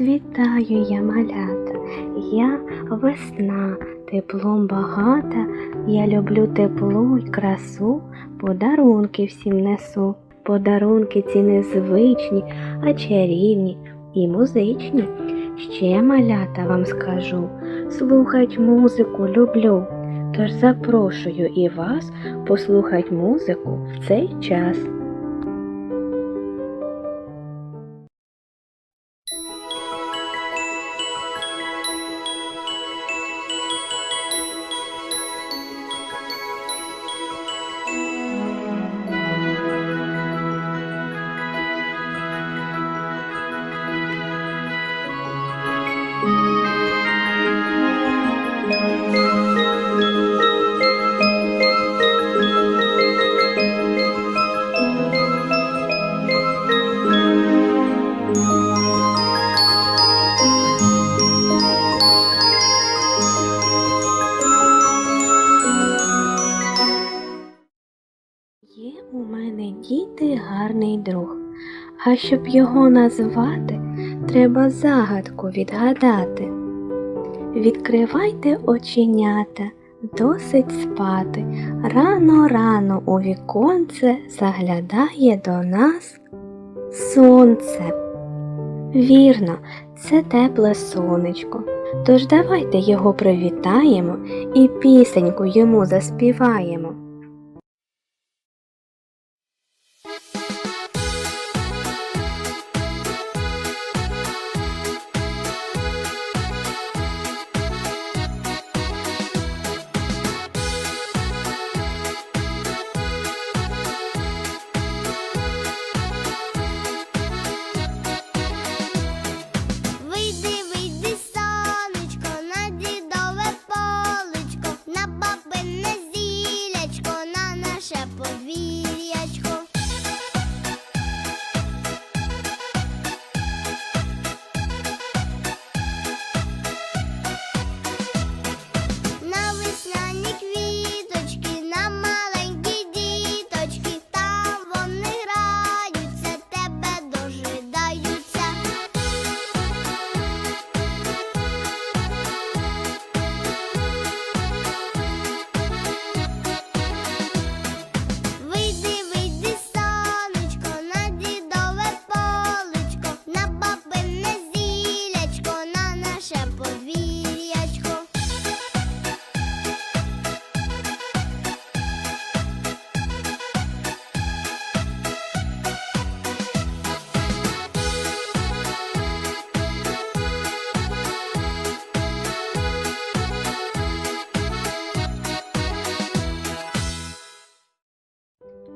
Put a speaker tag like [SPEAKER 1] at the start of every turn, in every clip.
[SPEAKER 1] Вітаю я, малята, я весна, теплом багата, я люблю тепло й красу, подарунки всім несу. Подарунки ці незвичні, а чарівні і музичні. Ще малята вам скажу, слухать музику люблю. Тож запрошую і вас послухать музику в цей час. Гарний друг, а щоб його назвати, треба загадку відгадати. Відкривайте оченята, досить спати. Рано рано у віконце заглядає до нас сонце. Вірно, це тепле сонечко. Тож давайте його привітаємо і пісеньку йому заспіваємо.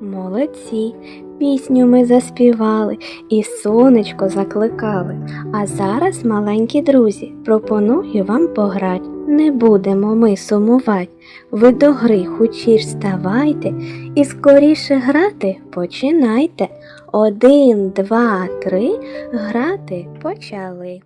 [SPEAKER 1] Молодці, пісню ми заспівали і сонечко закликали. А зараз, маленькі друзі, пропоную вам пограть. Не будемо ми сумувать. Ви до гри хучіш ставайте і скоріше грати починайте. Один, два, три, грати почали.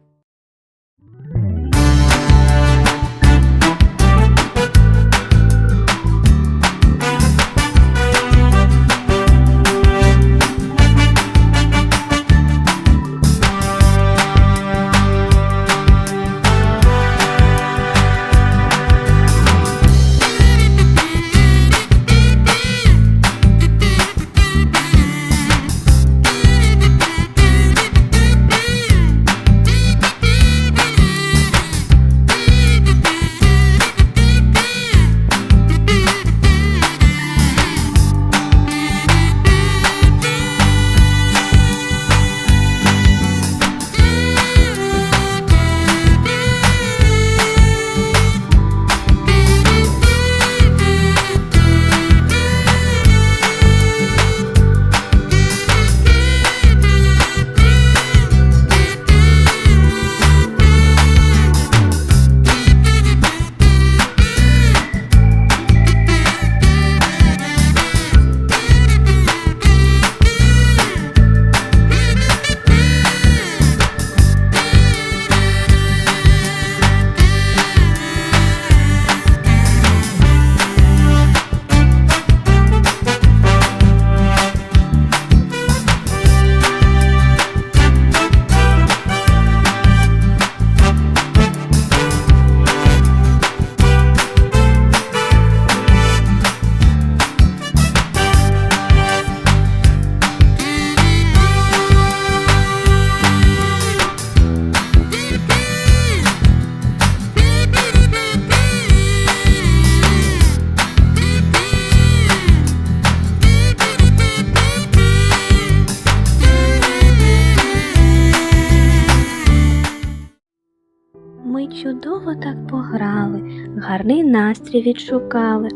[SPEAKER 1] Весело так пограли, гарний настрій відшукали.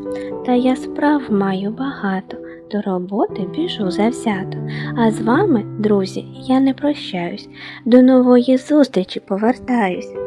[SPEAKER 1] Та я справ маю багато, до роботи біжу завзято. А з вами, друзі, я не прощаюсь. До нової зустрічі повертаюсь.